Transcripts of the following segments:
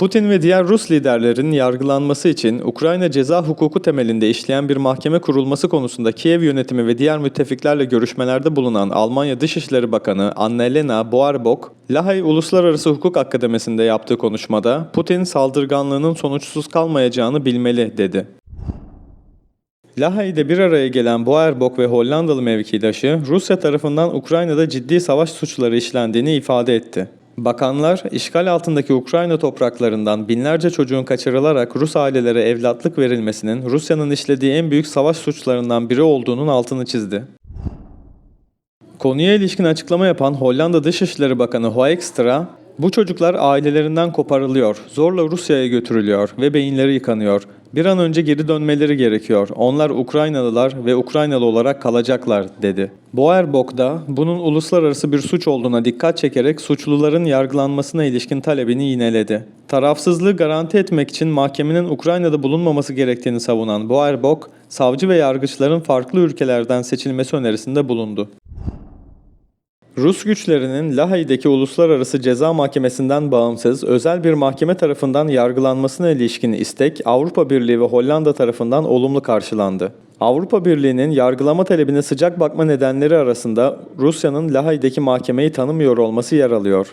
Putin ve diğer Rus liderlerin yargılanması için Ukrayna ceza hukuku temelinde işleyen bir mahkeme kurulması konusunda Kiev yönetimi ve diğer müttefiklerle görüşmelerde bulunan Almanya Dışişleri Bakanı Annalena Baerbock, Lahey Uluslararası Hukuk Akademisi'nde yaptığı konuşmada Putin saldırganlığının sonuçsuz kalmayacağını bilmeli dedi. Lahey'de bir araya gelen Boerbock ve Hollandalı mevkidaşı Rusya tarafından Ukrayna'da ciddi savaş suçları işlendiğini ifade etti. Bakanlar, işgal altındaki Ukrayna topraklarından binlerce çocuğun kaçırılarak Rus ailelere evlatlık verilmesinin Rusya'nın işlediği en büyük savaş suçlarından biri olduğunun altını çizdi. Konuya ilişkin açıklama yapan Hollanda Dışişleri Bakanı Hoekstra, bu çocuklar ailelerinden koparılıyor, zorla Rusya'ya götürülüyor ve beyinleri yıkanıyor. Bir an önce geri dönmeleri gerekiyor. Onlar Ukraynalılar ve Ukraynalı olarak kalacaklar, dedi. Boerbock da bunun uluslararası bir suç olduğuna dikkat çekerek suçluların yargılanmasına ilişkin talebini yineledi. Tarafsızlığı garanti etmek için mahkemenin Ukrayna'da bulunmaması gerektiğini savunan Boerbock, savcı ve yargıçların farklı ülkelerden seçilmesi önerisinde bulundu. Rus güçlerinin Lahey'deki Uluslararası Ceza Mahkemesi'nden bağımsız özel bir mahkeme tarafından yargılanmasına ilişkin istek Avrupa Birliği ve Hollanda tarafından olumlu karşılandı. Avrupa Birliği'nin yargılama talebine sıcak bakma nedenleri arasında Rusya'nın Lahey'deki mahkemeyi tanımıyor olması yer alıyor.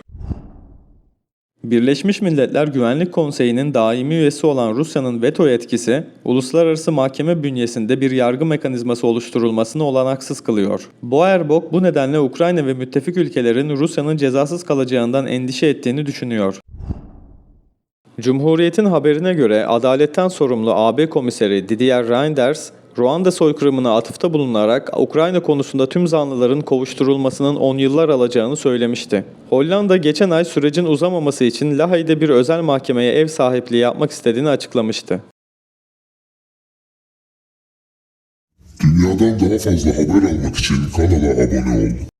Birleşmiş Milletler Güvenlik Konseyi'nin daimi üyesi olan Rusya'nın veto yetkisi, uluslararası mahkeme bünyesinde bir yargı mekanizması oluşturulmasını olanaksız kılıyor. Boerbock bu nedenle Ukrayna ve müttefik ülkelerin Rusya'nın cezasız kalacağından endişe ettiğini düşünüyor. Cumhuriyet'in haberine göre adaletten sorumlu AB komiseri Didier Reinders, Ruanda soykırımına atıfta bulunarak Ukrayna konusunda tüm zanlıların kovuşturulmasının 10 yıllar alacağını söylemişti. Hollanda geçen ay sürecin uzamaması için Lahey'de bir özel mahkemeye ev sahipliği yapmak istediğini açıklamıştı. Dünyadan daha fazla haber almak için kanala abone ol.